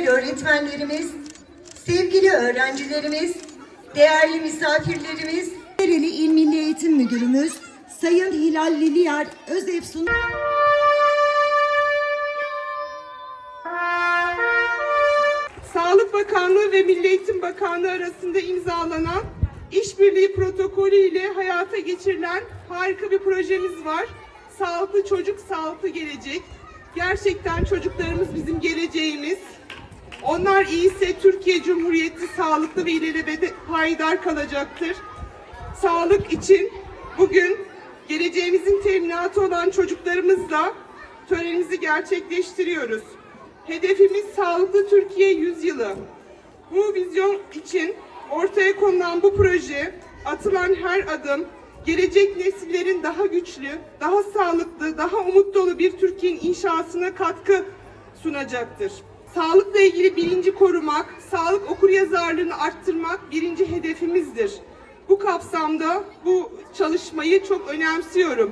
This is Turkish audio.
değerli öğretmenlerimiz, sevgili öğrencilerimiz, değerli misafirlerimiz, Dereli İl Milli Eğitim Müdürümüz Sayın Hilal Liliyar Özefsun Sağlık Bakanlığı ve Milli Eğitim Bakanlığı arasında imzalanan işbirliği protokolü ile hayata geçirilen harika bir projemiz var. Sağlıklı çocuk, sağlıklı gelecek. Gerçekten çocuklarımız bizim geleceğimiz. Onlar iyiyse Türkiye Cumhuriyeti sağlıklı ve ilelebede payidar kalacaktır. Sağlık için bugün geleceğimizin teminatı olan çocuklarımızla törenimizi gerçekleştiriyoruz. Hedefimiz sağlıklı Türkiye yüzyılı. Bu vizyon için ortaya konulan bu proje, atılan her adım, gelecek nesillerin daha güçlü, daha sağlıklı, daha umut dolu bir Türkiye'nin inşasına katkı sunacaktır. Sağlıkla ilgili bilinci korumak, sağlık okuryazarlığını arttırmak birinci hedefimizdir. Bu kapsamda bu çalışmayı çok önemsiyorum.